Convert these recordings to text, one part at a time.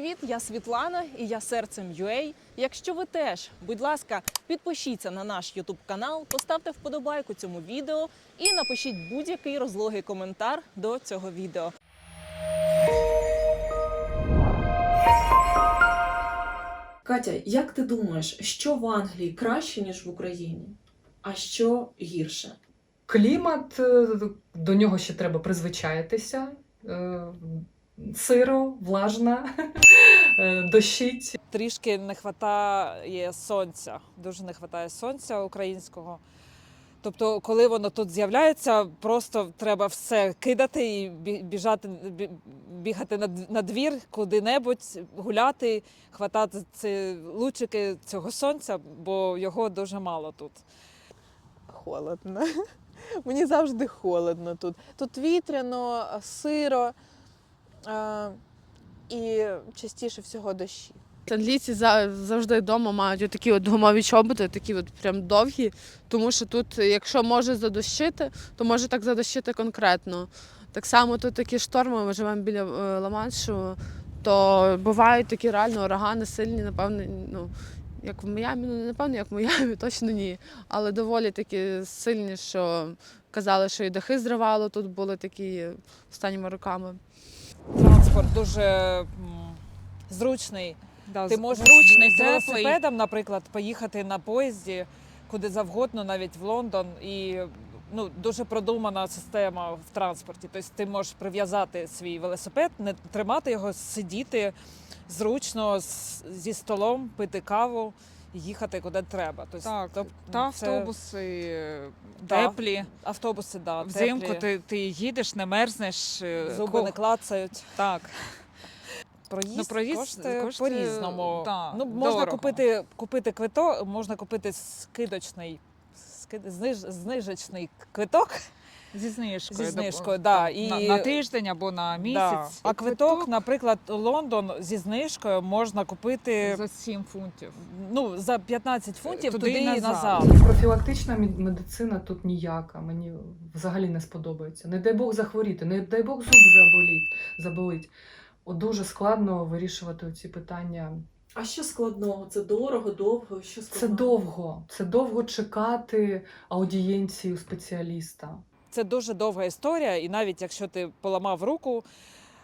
привіт! Я Світлана і я серцем UA. Якщо ви теж, будь ласка, підпишіться на наш YouTube канал, поставте вподобайку цьому відео і напишіть будь-який розлогий коментар до цього відео. Катя, як ти думаєш, що в Англії краще ніж в Україні? А що гірше? Клімат, е, до нього ще треба призвичаїтися. Сиро, влажна, е, дощить. трішки не вистачає сонця. Дуже не вистачає сонця українського. Тобто, коли воно тут з'являється, просто треба все кидати і біжати, бігати на, двір куди-небудь, гуляти, хватати ці лучики цього сонця, бо його дуже мало тут. Холодно. Мені завжди холодно тут. Тут вітряно, сиро і частіше всього дощі. Англійці за- завжди вдома мають такі от гумові чоботи, такі от прям довгі, тому що тут, якщо може задощити, то може так задощити конкретно. Так само тут такі шторми, ми живемо біля е, Ла-Маншу, то бувають такі реально урагани сильні, напевно, ну, як в Майамі, ну напевно, як в Майамі, точно ні. Але доволі такі сильні, що казали, що і дахи зривало, тут були такі останніми роками. Транспорт дуже м, зручний. Да, Ти з- можеш зручний, з теплий. велосипедом, наприклад, поїхати на поїзді куди завгодно, навіть в Лондон. І ну, дуже продумана система в транспорті. Тобто ти можеш прив'язати свій велосипед, не тримати його, сидіти зручно з- зі столом, пити каву їхати куди треба. Тобто, Так, тоб- та це- автобуси е, Да. теплі. Автобуси, да, Взимку теплі, ти, ти їдеш, не мерзнеш. е, зуби ко- не клацають. Так. Проїзд, Ну, проїзд коштує, коштує, по-різному. да, ну, можна дорого. купити, купити квиток, можна купити скидочний, скид, зниж, знижечний квиток Зі знижкою. зі знижкою. Да, і, на, на тиждень або на місяць. Да. А квиток, наприклад, Лондон зі знижкою можна купити за 7 фунтів. ну, за 15 фунтів Туди туди, і назад. назад. Профілактична мед- медицина тут ніяка. Мені взагалі не сподобається. Не дай Бог захворіти, не дай Бог зуб заболіть, заболить. От дуже складно вирішувати ці питання. А що складного? Це дорого, довго? Що Це довго. Це довго чекати аудієнцію спеціаліста. Це дуже довга історія, і навіть якщо ти поламав руку,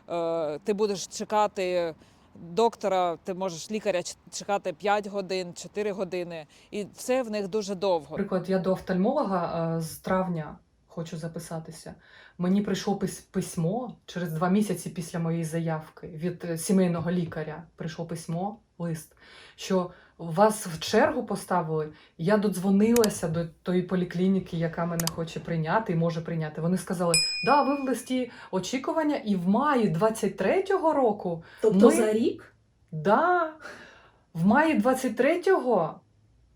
е, ти будеш чекати доктора, ти можеш лікаря чекати 5 годин, 4 години, і це в них дуже довго. Наприклад, я до офтальмолога е, з травня хочу записатися. Мені прийшло письмо через два місяці після моєї заявки від е, сімейного лікаря. Прийшло письмо, лист, що вас в чергу поставили. Я додзвонилася до тої поліклініки, яка мене хоче прийняти і може прийняти. Вони сказали, да, ви в листі очікування, і в маї 23-го року Тобто Ми- за рік? Да. В маї 23-го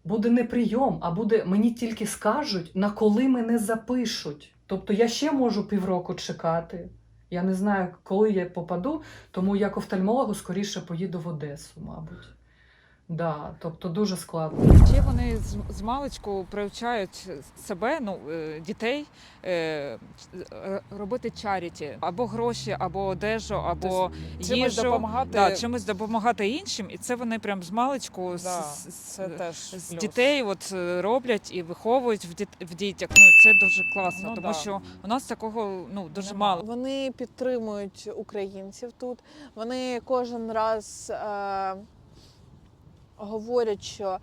буде не прийом, а буде мені тільки скажуть, на коли мене запишуть. Тобто я ще можу півроку чекати. Я не знаю, коли я попаду, тому як офтальмологу скоріше поїду в Одесу, мабуть. Да, тобто дуже складно. Ще вони з, з маличку привчають себе, ну е, дітей е, робити чаріті або гроші, або одежу, або Чимось їжу. допомагати. Да, чимось допомагати іншим, і це вони прям з маличку Да, з, з- теж з дітей от е, роблять і виховують в, діт, в дітях. Ну це дуже класно, Ну, тому да. що у нас такого ну дуже Нема. мало. Вони підтримують українців тут. Вони кожен раз е, говорять, що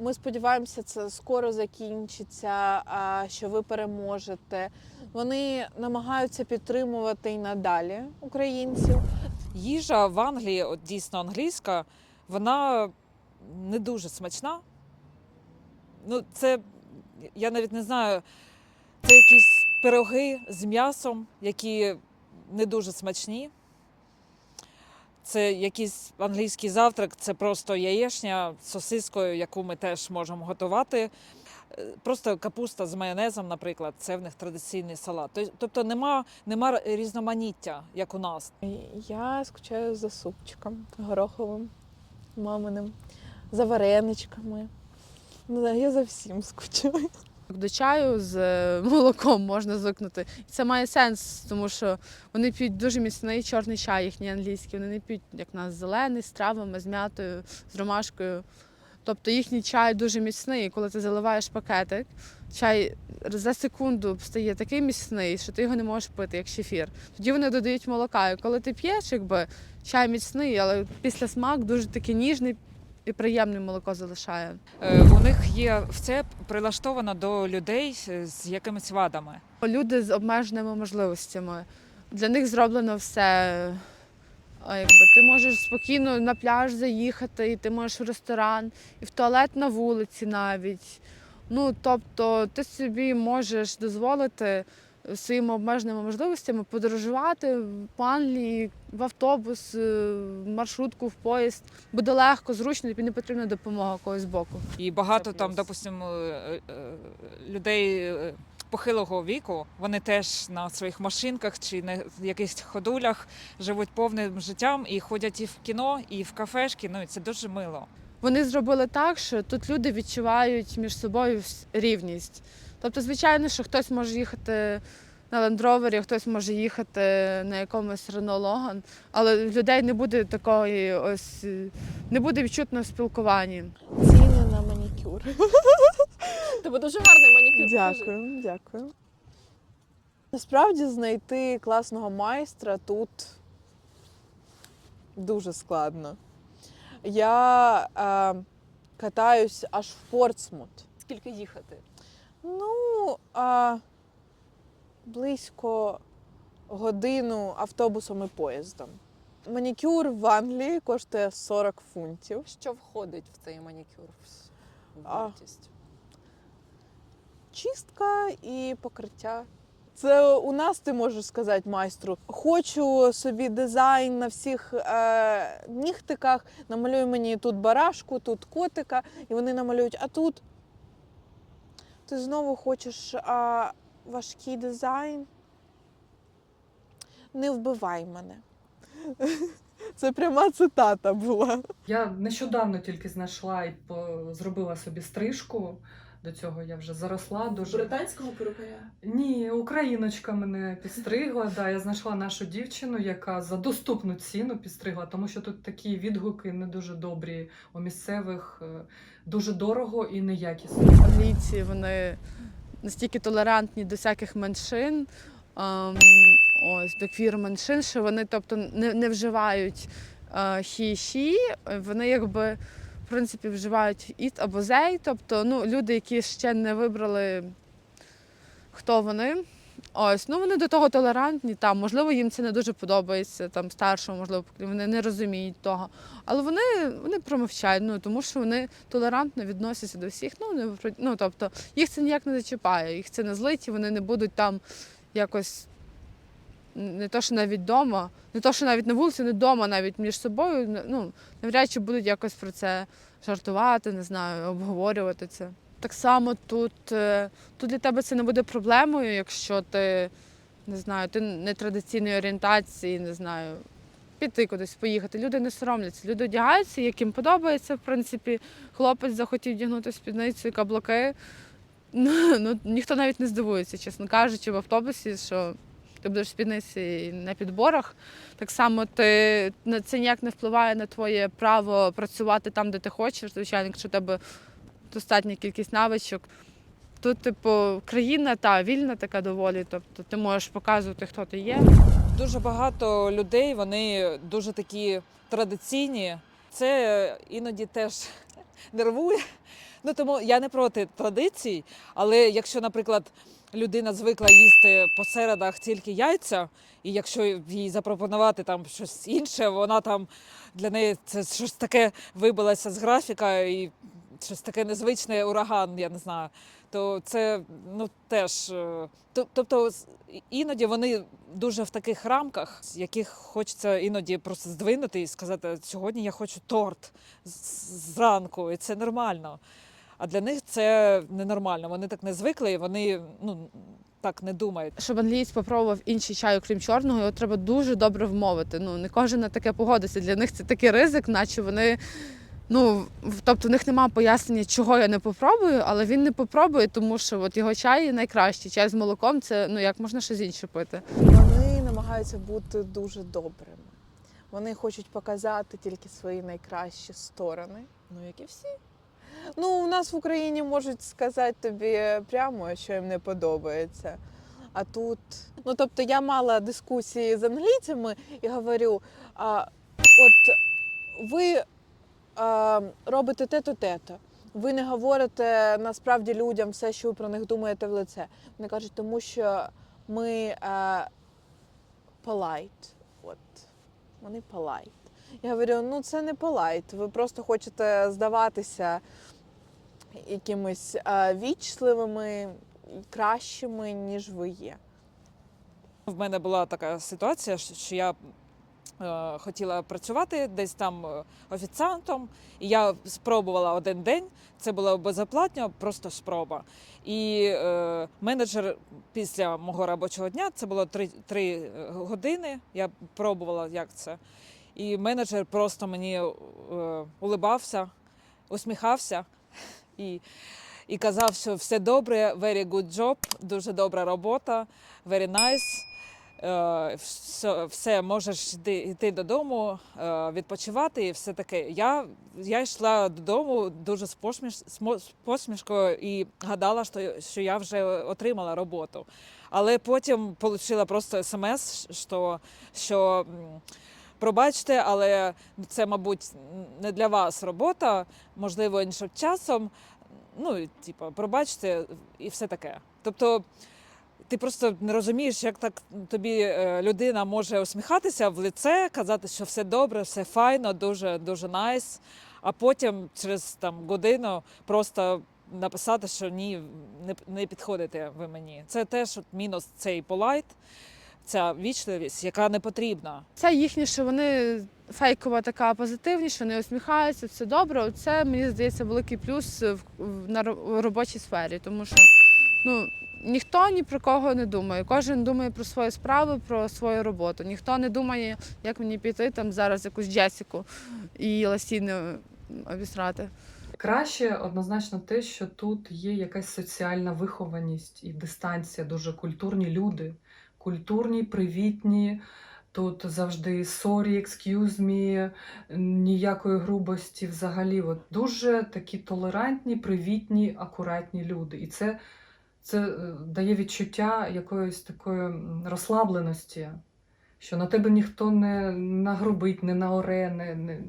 ми сподіваємося, це скоро закінчиться, що ви переможете. Вони намагаються підтримувати і надалі українців. Їжа в Англії, от дійсно англійська, вона не дуже смачна. Ну, це я навіть не знаю, це якісь пироги з м'ясом, які не дуже смачні. Це якийсь англійський завтрак, це просто яєшня з сосискою, яку ми теж можемо готувати. Е, Просто капуста з майонезом, наприклад, це в них традиційний салат. Тоб- Тобто нема, нема різноманіття, як у нас. Я скучаю за супчиком гороховим, маминим, за вареничками. Ну, я за всім скучаю. До чаю з е, молоком можна звикнути. І це має сенс, тому що вони п'ють дуже міцний чорний чай, їхній англійський. Вони не п'ють, як нас, зелений з травами, з м'ятою, з ромашкою. Тобто їхній чай дуже міцний. І коли ти заливаєш пакетик, чай за секунду стає такий міцний, що ти його не можеш пити, як шефір. Тоді вони додають молока. І коли ти п'єш, якби чай міцний, але після смак дуже такий ніжний і приємне молоко залишає. Е, У них є все прилаштовано до людей з якимись вадами. Люди з обмеженими можливостями. Для них зроблено все. А Якби ти можеш спокійно на пляж заїхати, і ти можеш в ресторан, і в туалет на вулиці навіть. Ну тобто ти собі можеш дозволити своїми обмеженими можливостями подорожувати по Англії в автобус, е, в маршрутку, в поїзд. Буде легко, зручно, тобі не потрібна допомога когось з боку. І багато там, допустимо, е, е, людей похилого віку, вони теж на своїх машинках чи на якихось ходулях живуть повним життям і ходять і в кіно, і в кафешки. Ну і це дуже мило. Вони зробили так, що тут люди відчувають між собою рівність. Тобто, звичайно, що хтось може їхати на лендровері, хтось може їхати на якомусь Renault Logan, але в людей не буде такої ось не буде відчутно в спілкуванні. Ціни на манікюр. Тебе дуже гарний манікюр. скажи. Дякую, дякую. Насправді знайти класного майстра тут дуже складно. Я е, катаюсь аж в Портсмут. Скільки їхати? Ну, а, близько годину автобусом і поїздом. Манікюр в Англії коштує 40 фунтів. Що входить в цей манікюр? В А. вартість? чистка і покриття. Це у нас ти можеш сказати майстру. Хочу собі дизайн на всіх е, нігтиках. Намалюй мені тут барашку, тут котика, і вони намалюють. А тут ти знову хочеш а, важкий дизайн. Не вбивай мене. Це пряма цитата була. Я нещодавно тільки знайшла і зробила собі стрижку. До цього я вже заросла дуже. Британського перукаря? Ні, україночка мене підстригла. Да, я знайшла нашу дівчину, яка за доступну ціну підстригла, тому що тут такі відгуки не дуже добрі у місцевих, е, дуже дорого і неякісно. Англійці вони настільки толерантні до всяких меншин, ем, ось до квір меншин, що вони тобто не, не вживають е, хі-ші, вони якби принципі вживають іт або зей, тобто ну, люди, які ще не вибрали, хто вони. Ось, ну вони до того толерантні, там, можливо, їм це не дуже подобається, там старшому, можливо, вони не розуміють того. Але вони, вони промовчають, ну тому що вони толерантно відносяться до всіх. Ну, не, ну тобто їх це ніяк не зачіпає, їх це не злить, і вони не будуть там якось не то, що навіть вдома, не то, що навіть на вулиці, не вдома, навіть між собою. Ну, навряд чи будуть якось про це жартувати, не знаю, обговорювати це. Так само тут, е, тут для тебе це не буде проблемою, якщо ти не знаю, ти не традиційної орієнтації, не знаю, піти кудись, поїхати. Люди не соромляться. Люди одягаються, їм подобається, в принципі. Хлопець захотів вдягнути спідницю і каблуки. Ну, ну, ніхто навіть не здивується, чесно кажучи, в автобусі, що ти будеш в спідниці на підборах. Так само ти, це ніяк не впливає на твоє право працювати там, де ти хочеш. Звичайно, якщо у тебе достатня кількість навичок. Тут, типу, країна та вільна така доволі, тобто ти можеш показувати, хто ти є. Дуже багато людей, вони дуже такі традиційні. Це іноді теж нервує. Ну тому я не проти традицій, але якщо, наприклад, людина звикла їсти по середах тільки яйця, і якщо їй запропонувати там щось інше, вона там для неї це щось таке вибилося з графіка і щось таке незвичне ураган, я не знаю. То це ну теж. е, Тобто іноді вони дуже в таких рамках, з яких хочеться іноді просто здвинути і сказати, сьогодні я хочу торт зранку, і це нормально. А для них це ненормально. Вони так не звикли, і вони ну так не думають. Щоб англієць попробував інший чай, окрім чорного, його треба дуже добре вмовити. Ну не кожен на таке погодиться. Для них це такий ризик, наче вони Ну, тобто в них немає пояснення, чого я не попробую, але він не попробує, тому що от його чай найкращий. Чай з молоком це ну як можна щось інше пити. Вони намагаються бути дуже добрими. Вони хочуть показати тільки свої найкращі сторони. Ну, як і всі. Ну, у нас в Україні можуть сказати тобі прямо, що їм не подобається. А тут, ну тобто, я мала дискусії з англійцями і говорю: а, от ви а, робите те-то, те-то. Ви не говорите насправді людям все, що ви про них думаєте в лице. Вони кажуть, тому що ми а, polite. От. Вони polite. Я говорю, ну це не polite. Ви просто хочете здаватися якимись а, вічливими, кращими, ніж ви є. В мене була така ситуація, що я е, хотіла працювати десь там е, офіціантом, і я спробувала один день. Це було безоплатно, просто спроба. І е, менеджер після мого робочого дня це було три, три години. Я пробувала, як це. І менеджер просто мені е, улибався, усміхався і, і казав, що все добре, very good job, дуже добра робота, very nice. Е, все, все можеш йти, йти додому, е, відпочивати і все таке. Я, я йшла додому дуже з, посміш, з посмішкою і гадала, що, що я вже отримала роботу. Але потім отримала просто смс, що, що пробачте, але це, мабуть, не для вас робота, можливо, іншим часом. Ну, і, типу, пробачте, і все таке. Тобто ти просто не розумієш, як так тобі е, людина може усміхатися в лице, казати, що все добре, все файно, дуже дуже найс. А потім через там годину просто написати, що ні, не, не підходите ви мені. Це теж от мінус цей полайт, ця вічливість, яка не потрібна. Це їхнє, що вони фейкова така позитивність, що вони усміхаються, все добре. Це мені здається великий плюс в, в- на ро- робочій сфері, тому що ну. Ніхто ні про кого не думає. Кожен думає про свої справи, про свою роботу. Ніхто не думає, як мені піти там зараз якусь Джесіку і Ласіни обісрати. Краще однозначно те, що тут є якась соціальна вихованість і дистанція, дуже культурні люди, культурні, привітні. Тут завжди sorry, excuse me, ніякої грубості взагалі. От дуже такі толерантні, привітні, акуратні люди. І це, це е, дає відчуття якоїсь такої розслабленості, що на тебе ніхто не нагрубить, не наоре, не, не,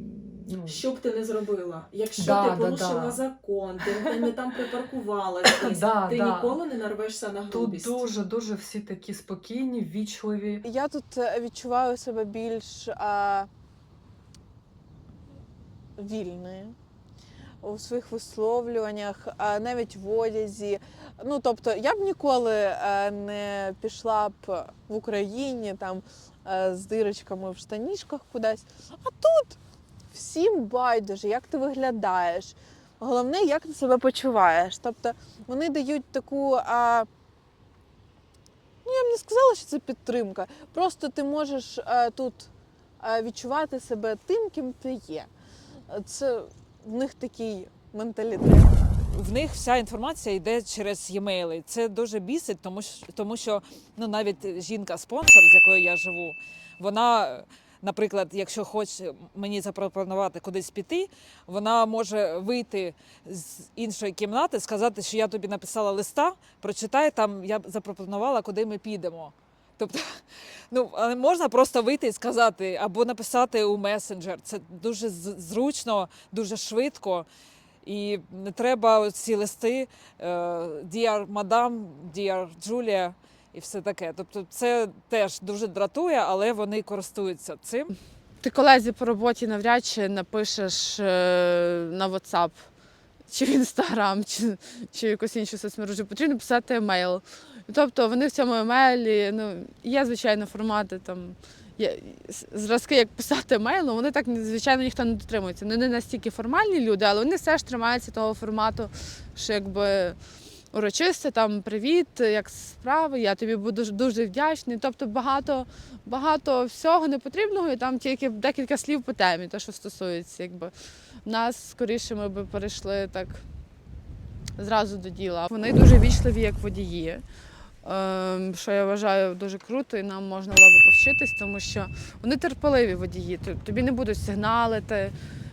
ну, Що б ти не зробила? Якщо Да, ти да, порушила да. закон, ти не там припаркувалась, десь, Да, ти да. ніколи не нарвешся на Тут грубість. дуже дуже всі такі спокійні, ввічливі. Я тут е, відчуваю себе більш а, вільною у своїх висловлюваннях, а, навіть в одязі. Ну, тобто, я б ніколи е, не пішла б в Україні там з дирочками в штанішках кудись. А тут всім байдуже, як ти виглядаєш. Головне, як ти себе почуваєш. Тобто вони дають таку. А, Ну, я б не сказала, що це підтримка. Просто ти можеш е, тут е, відчувати себе тим, ким ти є. Е, Це в них такий менталітет. В них вся інформація йде через e-mail. Це дуже бісить, тому що, тому що ну, навіть жінка-спонсор, з якою я живу, вона, наприклад, якщо хоче мені запропонувати кудись піти, вона може вийти з іншої кімнати, сказати, що я тобі написала листа, прочитай там, я запропонувала, куди ми підемо. Тобто, ну але можна просто вийти і сказати, або написати у месенджер. Це дуже зручно, дуже швидко. І не треба ці листи Dear Madame, Dear Julia і все таке. Тобто це теж дуже дратує, але вони користуються цим. Ти колезі по роботі навряд чи напишеш е, на WhatsApp чи в Instagram, чи, чи якусь іншу соцмережу. Потрібно писати емейл. Тобто вони в цьому емейлі, ну, є, звичайно, формати там. Зразки, як писати емейл, вони так звичайно ніхто не дотримується. Вони не настільки формальні люди, але вони все ж тримаються того формату, що якби урочисте, там привіт, як справи, я тобі буду дуже вдячний. Тобто багато, багато всього непотрібного, і там тільки декілька слів по темі, те, що стосується, якби нас скоріше ми би перейшли так зразу до діла. Вони дуже вічливі, як водії. Ем, Що я вважаю дуже круто, і нам можна було би повчитись, тому що вони терпеливі водії. Тобі не будуть сигналити,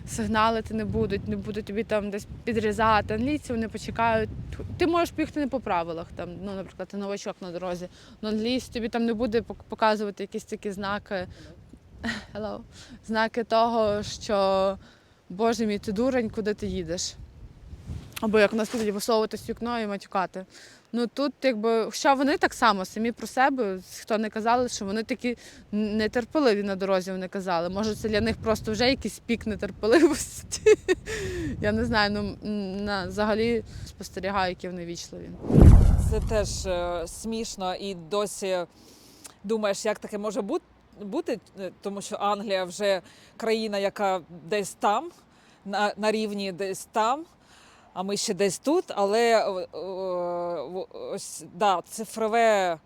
сигналити не будуть, не будуть тобі там десь підрізати. Англійці вони почекають. Ти можеш поїхати не по правилах, там, ну, наприклад, ти новачок на дорозі. Ну, англійсь тобі там не буде показувати якісь такі знаки. Hello. Знаки того, що Боже мій, ти дурень, куди ти їдеш. Або як у нас тут висовуватись вікно і матюкати. Ну тут, якби, хоча вони так само самі про себе, хто не казали, що вони такі нетерпеливі на дорозі, вони казали. Може, це для них просто вже якийсь пік нетерпеливості. Я не знаю, ну на, взагалі спостерігаю, які вони вічливі. Це теж е, смішно і досі думаєш, як таке може бути, бути, е, тому що Англія вже країна, яка десь там, на, на рівні десь там, а ми ще десь тут. Але е, е, ось да, цифрове.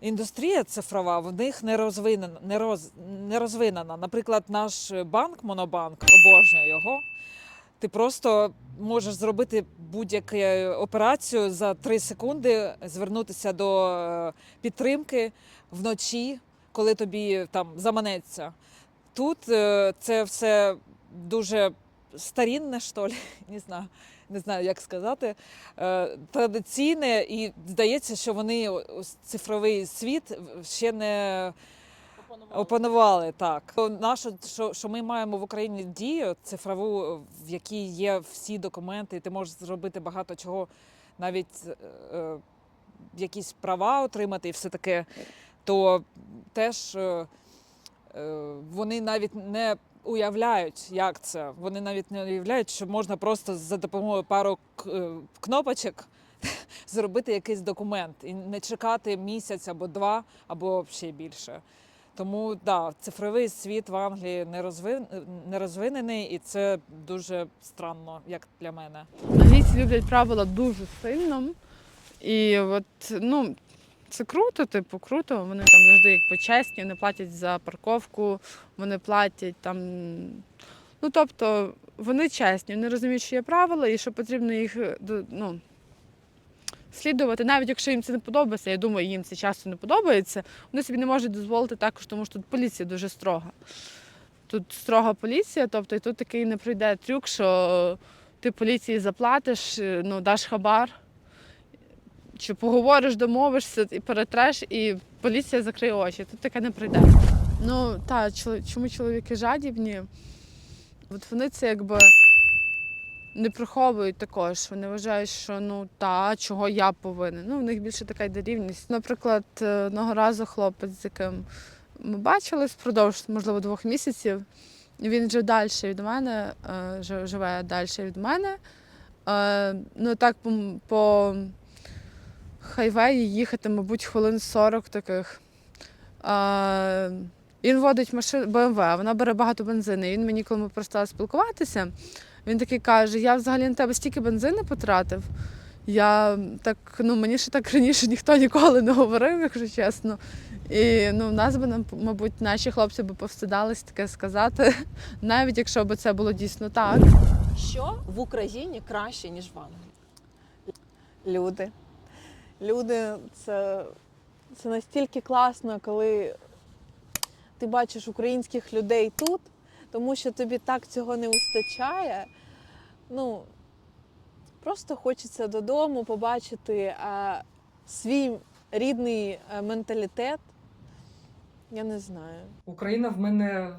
Індустрія цифрова в них не розвинена, не, роз, не розвинена. Наприклад, наш банк Монобанк обожнює його. Ти просто можеш зробити будь-яку операцію за 3 секунди, звернутися до е, підтримки вночі, коли тобі там заманеться. Тут це все дуже старінне, що ли, не знаю, не знаю, як сказати. Е, Традиційне, і здається, що вони цифровий світ ще не опанували так. Наше, що, що ми маємо в Україні дію цифрову, в якій є всі документи, і ти можеш зробити багато чого, навіть е, якісь права отримати і все таке, то теж е, е, вони навіть не уявляють, як це. Вони навіть не уявляють, що можна просто за допомогою пару е, кнопочок зробити якийсь документ і не чекати місяць або два, або ще більше. Тому да, цифровий світ в Англії не розвин... не розвинений, і це дуже странно, як для мене. Англійці люблять правила дуже сильно. І от, ну, це круто, типу, круто. Вони там завжди якби чесні, вони платять за парковку, вони платять там. Ну, тобто, вони чесні, вони розуміють, що є правила і що потрібно їх е, ну, слідувати. Навіть якщо їм це не подобається, я думаю, їм це часто не подобається, вони собі не можуть дозволити також, тому що тут поліція дуже строга. Тут строга поліція, тобто і тут такий не пройде трюк, що ти поліції заплатиш, е, ну, даш хабар, чи поговориш, домовишся і перетреш, і поліція закриє очі. Тут таке не прийде. Ну так, чому чоловіки жадібні? От вони це якби не приховують також. Вони вважають, що ну та, чого я повинен. Ну, у них більше така йде рівність. Наприклад, е, одного разу хлопець, з яким ми бачились впродовж, можливо, двох місяців. Він жив далі від мене, е, живе далі від мене. Е, Ну так по хайвеї їхати, мабуть, хвилин 40 таких. Е, Він водить машину БМВ, а вона бере багато бензину. І він мені, коли ми перестали спілкуватися, він такий каже: Я взагалі на тебе стільки бензину потратив. Я так, ну мені ще так раніше ніхто ніколи не говорив, якщо чесно. І ну, в нас би, нам, мабуть, наші хлопці би повстидались таке сказати, навіть якщо б це було дійсно так. Що в Україні краще, ніж в Англії? люди. Люди це, це настільки класно, коли ти бачиш українських людей тут, тому що тобі так цього не вистачає. Ну, просто хочеться додому побачити а, свій рідний менталітет. Я не знаю. Україна в мене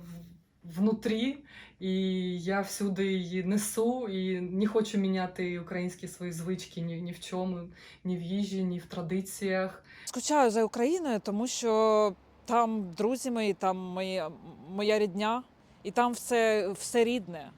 внутрі, і я всюди її несу і не хочу міняти українські свої звички ні, ні в чому, ні в їжі, ні в традиціях. Скучаю за Україною, тому що там друзі мої, там моя, моя рідня, і там все, все рідне.